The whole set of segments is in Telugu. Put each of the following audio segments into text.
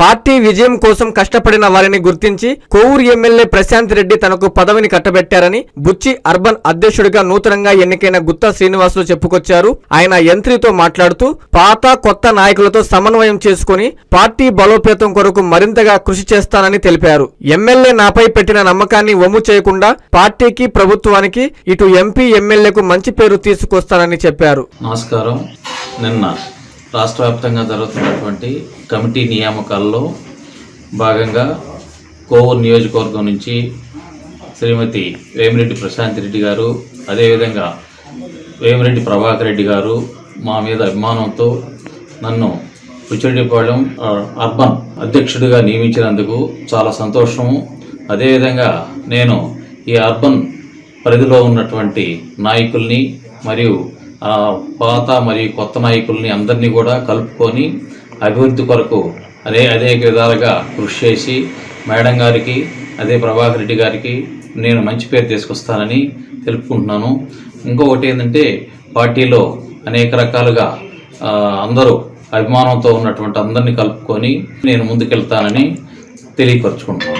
పార్టీ విజయం కోసం కష్టపడిన వారిని గుర్తించి కోవూరు ఎమ్మెల్యే ప్రశాంత్ రెడ్డి తనకు పదవిని కట్టబెట్టారని బుచ్చి అర్బన్ అధ్యక్షుడిగా నూతనంగా ఎన్నికైన గుత్తా శ్రీనివాసులు చెప్పుకొచ్చారు. ఆయన యంత్రితో మాట్లాడుతూ పాత కొత్త నాయకులతో సమన్వయం చేసుకుని పార్టీ బలోపేతం కొరకు మరింతగా కృషి చేస్తానని తెలిపారు. ఎమ్మెల్యే నాపై పెట్టిన నమ్మకాన్ని వమ్ము చేయకుండా పార్టీకి ప్రభుత్వానికి ఇటు ఎంపీ ఎమ్మెల్యేకు మంచి పేరు తీసుకొస్తానని చెప్పారు. నమస్కారం. నిన్న రాష్ట్ర వ్యాప్తంగా జరుగుతున్నటువంటి కమిటీ నియామకాల్లో భాగంగా కోవూరు నియోజకవర్గం నుంచి శ్రీమతి వేమిరెడ్డి ప్రశాంత్ రెడ్డి గారు అదేవిధంగా వేమిరెడ్డి ప్రభాకర్ రెడ్డి గారు మా మీద అభిమానంతో నన్ను ఉచ్చిరెడ్డిపాళెం అర్బన్ అధ్యక్షుడిగా నియమించినందుకు చాలా సంతోషము. అదేవిధంగా నేను ఈ అర్బన్ పరిధిలో ఉన్నటువంటి నాయకుల్ని మరియు పాత మరియు కొత్త నాయకుల్ని అందరినీ కూడా కలుపుకొని అభివృద్ధి కొరకు అదే అనేక విధాలుగా కృషి చేసి మేడం గారికి అదే ప్రభాకర్ రెడ్డి గారికి నేను మంచి పేరు తీసుకొస్తానని తెలుపుకుంటున్నాను. ఇంకొకటి ఏంటంటే పార్టీలో అనేక రకాలుగా అందరూ అభిమానంతో ఉన్నటువంటి అందరినీ కలుపుకొని నేను ముందుకెళ్తానని తెలియపరచుకుంటున్నాను.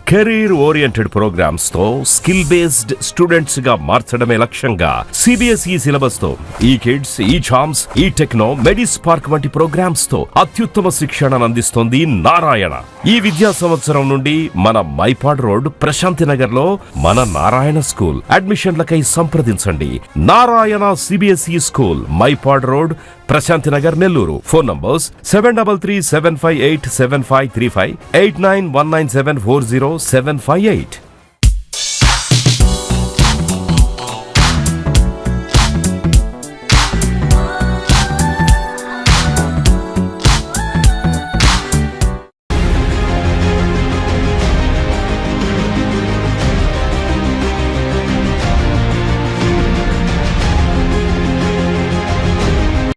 career oriented ప్రోగ్రామ్స్తో స్కిల్ బేస్డ్ స్టూడెంట్స్గా మార్చడమే లక్ష్యంగా సిబిఎస్ఈ సిలబస్తో ఈ కిడ్స్ ఈ చామ్స్ ఈ టెక్నో మెడిస్ పార్క్ వంటి ప్రోగ్రామ్స్తో అత్యుత్తమ శిక్షణను అందిస్తోంది నారాయణ. ఈ విద్యా సంవత్సరం నుండి మన మైపాడ్ రోడ్ ప్రశాంతి నగర్లో మన నారాయణ స్కూల్. అడ్మిషన్లకై సంప్రదించండి. Narayana CBSE school Mypad road Prashanti Nagar Nellore. Phone numbers seven double three seven five eight seven five three five eight nine one nine seven four zero seven five eight